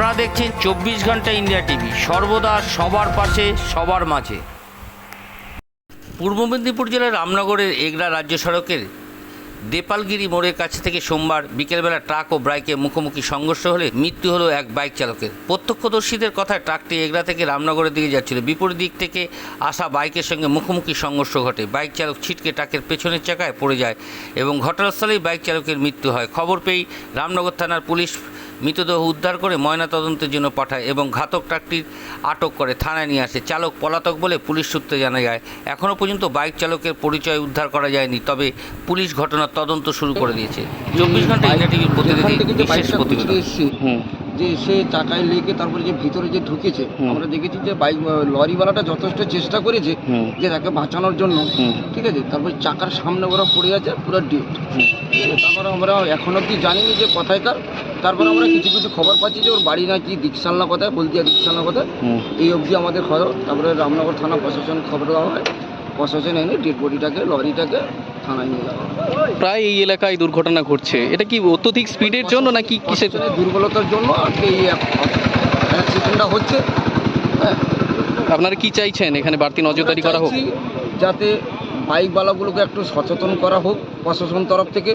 আপনারা দেখছেন চব্বিশ ঘণ্টা ইন্ডিয়া টিভি। সর্বদা সবার পাশে, সবার মাঝে। পূর্ব মেদিনীপুর জেলার রামনগরের এগরা রাজ্য সড়কের দেপালগিরি মোড়ের কাছ থেকে সোমবার বিকেলবেলা ট্রাক ও বাইকে মুখোমুখি সংঘর্ষ হলে মৃত্যু হলো এক বাইক চালকের। প্রত্যক্ষদর্শীদের কথায় ট্রাকটি এগরা থেকে রামনগরের দিকে যাচ্ছিল। বিপরীত দিক থেকে আসা বাইকের সঙ্গে মুখোমুখি সংঘর্ষ ঘটে। বাইক চালক ছিটকে ট্রাকের পেছনের চাকায় পড়ে যায় এবং ঘটনাস্থলেই বাইক চালকের মৃত্যু হয়। খবর পেয়েই রামনগর থানার পুলিশ মৃতদেহ উদ্ধার করে ময়নাতদন্তের জন্য পাঠায় এবং ঘাতক ট্রাকটির আটক করে থানায় নিয়ে আসে। চালক পলাতক বলে পুলিশ সূত্রে জানা যায় এখনও পর্যন্ত বাইক চালকের পরিচয় উদ্ধার করা যায়নি তবে পুলিশ ঘটনার তদন্ত শুরু করে দিয়েছে। চব্বিশ ঘণ্টা ইন্ডিয়া প্রতিনিধি বিশেষ প্রতিবেদন। যে সে চাকায় লেগে তারপরে যে ভিতরে যে ঢুকেছে আমরা দেখেছি যে বাইক লরিওয়ালাটা যথেষ্ট চেষ্টা করেছে যে তাকে বাঁচানোর জন্য। ঠিক আছে? তারপর চাকার সামনে ওরা পড়ে আছে পুরো ডিট। তারপরে আমরা এখন অব্দি জানিনি যে কোথায় কার তারপর আমরা কিছু কিছু খবর পাচ্ছি যে ওর বাড়ি নাকি দীক্ষালনা কোথায় হলদিয়া দীক্ষালনা কোথায়। এই অবধি আমাদের খবর। তারপরে রামনগর থানা প্রশাসন খবর দেওয়া হয়। প্রশাসন এনে ডেড বডিটাকে লরিটাকে থানায় নিয়ে যাওয়া প্রায় এই এলাকায় দুর্ঘটনা ঘটছে। এটা কি অত্যধিক স্পিডের জন্য নাকি কিসের দুর্বলতার জন্য আর কি এই অ্যাক্সিডেন্টটা হচ্ছে। হ্যাঁ। আপনারা কি চাইছেন? এখানে বাড়তি নজরদারি করা হোক? যাতে বাইকওয়ালাগুলোকে একটু সচেতন করা হোক প্রশাসন তরফ থেকে।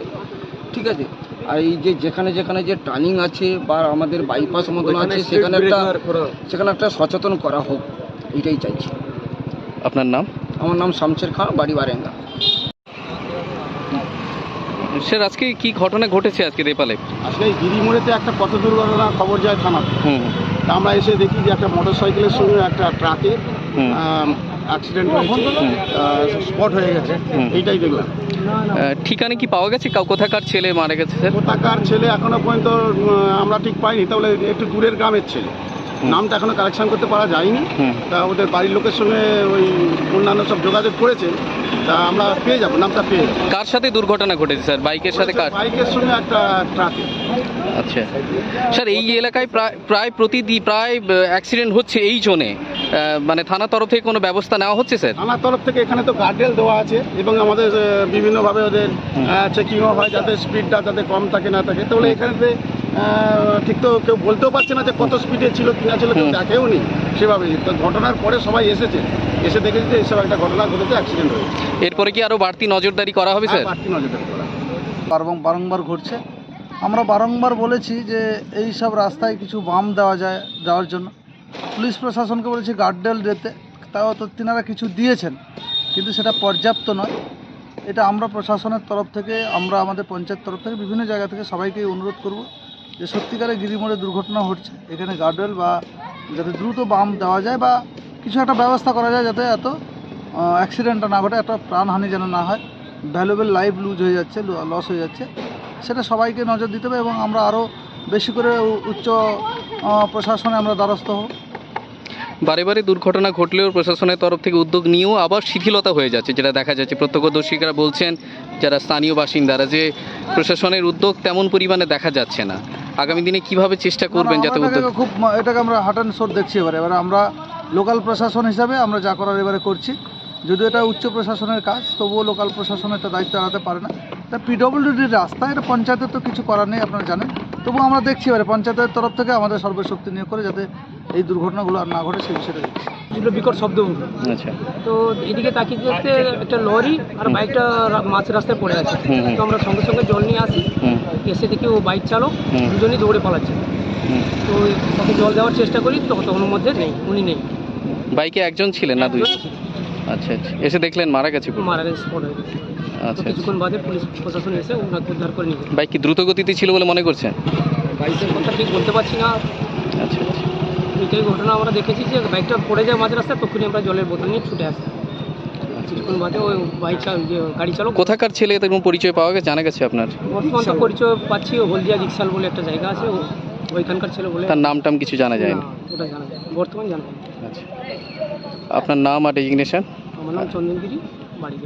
ঠিক আছে? আর এই যে যেখানে যেখানে যে টার্নিং আছে বা আমাদের বাইপাস মতন আছে সেখানে একটা সেখানে একটা সচেতন করা হোক এটাই চাইছি। আপনার নাম? আমার নাম শামশের খান বাড়ি বারেঙ্গা। স্যার আজকে কি ঘটনা ঘটেছে আজকে আজকে এই গিরিমোড়েতে একটা পথ দুর্ঘটনা খবর যায় থানাতে। হুম। তা আমরা এসে দেখি যে একটা মোটর সাইকেলের সঙ্গে একটা ট্রাকের হুম। অ্যাক্সিডেন্ট হয়েছে স্পট হয়ে গেছে এইটাই দেখলাম। ঠিকানা কি পাওয়া গেছে? কোথাকার ছেলে মারা গেছে কোথাকার ছেলে এখনও পর্যন্ত আমরা ঠিক পাইনি তাহলে একটু দূরের গ্রামের ছেলে। নামটা এখনও কালেকশন করতে পারা যায়নি। তা ওদের বাড়ির লোকের সঙ্গে ওই অন্যান্য সব যোগাযোগ করেছে। তা আমরা পেয়ে যাব নামটা পেয়ে যাব। কার সাথে দুর্ঘটনা ঘটেছে স্যার? বাইকের সাথে কার? বাইকের সঙ্গে একটা ট্রাকে। আচ্ছা। স্যার এই এলাকায় প্রায় প্রায় প্রতিদিন প্রায় অ্যাক্সিডেন্ট হচ্ছে এই জোনে। মানে থানার তরফ থেকে কোনো ব্যবস্থা নেওয়া হচ্ছে স্যার? থানার তরফ থেকে এখানে তো গার্ডেল দেওয়া আছে এবং আমাদের বিভিন্নভাবে ওদের। চেকিংও হয় যাতে স্পিডটা যাতে কম থাকে না থাকে। তাহলে এখানে ঠিক তো কেউ বলতেও পারছে না যে কত স্পিডে ছিল কি না ছিল কেউ। দেখেও নি সেভাবে। তো ঘটনার পরে সবাই এসেছে। এসে দেখেছে যে এইসব একটা ঘটনা ঘটেছে অ্যাক্সিডেন্ট হয়েছে। এরপরে কি আরও বাড়তি নজরদারি করা হবে স্যার? বাড়তি নজরদারি করা বারং- বারংবার ঘটছে। আমরা বারংবার বলেছি যে এই সব রাস্তায় কিছু বাম দেওয়া যায় দেওয়ার জন্য। পুলিশ প্রশাসনকে বলেছি গার্ডেল দিতে। তাও তো তিনারা কিছু দিয়েছেন। কিন্তু সেটা পর্যাপ্ত নয়। এটা আমরা প্রশাসনের তরফ থেকে আমরা আমাদের পঞ্চায়েত তরফ থেকে বিভিন্ন জায়গা থেকে সবাইকে অনুরোধ করব। যে সত্যিকারে গিরিমোড়ে দুর্ঘটনা ঘটছে, এখানে গার্ডওয়েল বা যাতে দ্রুত বাম দেওয়া যায় বা কিছু একটা ব্যবস্থা করা যায় যাতে এত অ্যাক্সিডেন্টটা না ঘটে, একটা প্রাণহানি যেন না হয় ভ্যালুয়েবল লাইফ লুজ হয়ে যাচ্ছে লস হয়ে যাচ্ছে, সেটা সবাইকে নজর দিতে হবে এবং আমরা আরও বেশি করে উচ্চ প্রশাসনে আমরা দ্বারস্থ হব। বারে বারে দুর্ঘটনা ঘটলেও প্রশাসনের তরফ থেকে উদ্যোগ নিয়েও আবার শিথিলতা হয়ে যাচ্ছে, যেটা দেখা যাচ্ছে। প্রত্যক্ষদর্শীরা বলছেন যারা স্থানীয় বাসিন্দারা যে প্রশাসনের উদ্যোগ তেমন পরিমাণে দেখা যাচ্ছে না। আগামী দিনে কীভাবে চেষ্টা করবেন যাতে উদ্যোগ খুব এটাকে আমরা হাট অ্যান্ড শোর দেখছি এবারে। এবার আমরা লোকাল প্রশাসন হিসাবে আমরা যা করার এবারে করছি। যদি এটা উচ্চ প্রশাসনের কাজ তবুও লোকাল প্রশাসন এটা দায়িত্ব এড়াতে পারে না। তা পিডব্লিউডির রাস্তা এটা পঞ্চায়েতের তো কিছু করার নেই আপনারা জানেন। তবু আমরা দেখছি এবারে পঞ্চায়েতের তরফ থেকে আমাদের সর্বশক্তি নিয়োগ করে যাতে এই দুর্ঘটনাগুলো আর না ঘটে সেই বিষয়টা দেখছি। ছিল বিকট শব্দ। আচ্ছা। তো এদিকে তাকিয়ে দেখতে একটা লরি আর বাইকটা মাঝ রাস্তায় পড়ে আছে। তো আমরা সঙ্গে সঙ্গে জল নিয়ে আসি। এসে দেখি ও বাইক চালক। দুজনই দৌড়ে পালাচ্ছে। তো তাকে জল দেওয়ার চেষ্টা করি তো তখন মধ্যে নেই উনি নেই। বাইকে একজন ছিলেন না দুই? আচ্ছা আচ্ছা। এসে দেখলেন মারা গেছে পুরো? মারা গেছে হয়ে গেছে। তো আচ্ছা। কিছুক্ষণ বাদে পুলিশ প্রশাসন এসে ওনাকে উদ্ধার করে নিয়ে বাইক কি দ্রুত গতিতে ছিল বলে মনে করছেন? বাইকের কথা ঠিক বলতে পারছি না। আচ্ছা আচ্ছা। এটাই ঘটনা আমরা দেখেছি যে বাইকটা পড়ে যায় মাঝ রাস্তায় তখনই আমরা জলের বোতল নিয়ে ছুটে আসি। কিছুক্ষণ বাদে ওই বাইক যে গাড়ি চালক কোথাকার ছেলে তেমন পরিচয় পাওয়া গেছে? জানা গেছে আপনার? বর্তমান তো পরিচয় পাচ্ছি হলদিয়া রিক্সাল বলে একটা জায়গা আছে ওইখানকার ছেলে বলে তার নাম টাম কিছু জানা যায় না ওটা জানা যায় বর্তমান জানা আচ্ছা। আপনার নাম আর ডেজিগনেশন? আমার নাম চন্দনগিরি বাড়িতে